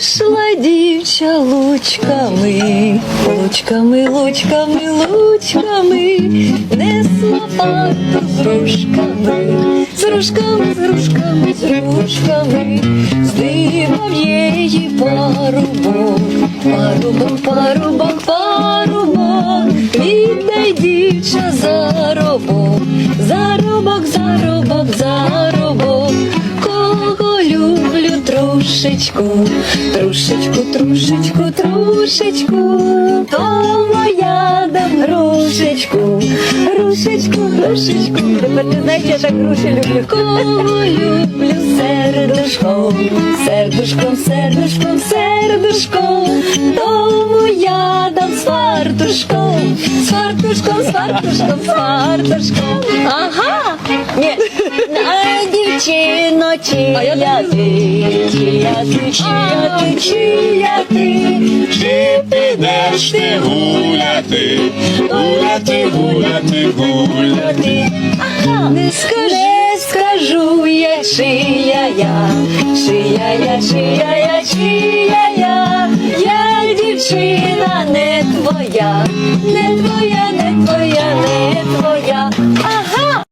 Шла дівча лучками, лучками, лучками, лучками, несла пату з рушками, з рушками, з рушками, з рушками, здибав її парубок, парубок, парубок, парубок, віддай дівча заробок, трошечку, трошечку, трошечку, трошечку, то моя дам грушечку, грушечку, грушечку. Тепер ти знаєш, я так груші люблю. Кого люблю сердушком, сердушком, сердушком, сердушком, тому я дам свартушком, свартушком, свартушком, свартушком. Ага, ні, а дівчино, чия ти, чия ти, чия ти, чия ти, Чи підеш ти гуляти, гуляти, гуляти, гуляти. Не скажу, не скажу я, чия я, чия я, чия я, чия я, я дівчина не твоя, не твоя, не твоя, не твоя.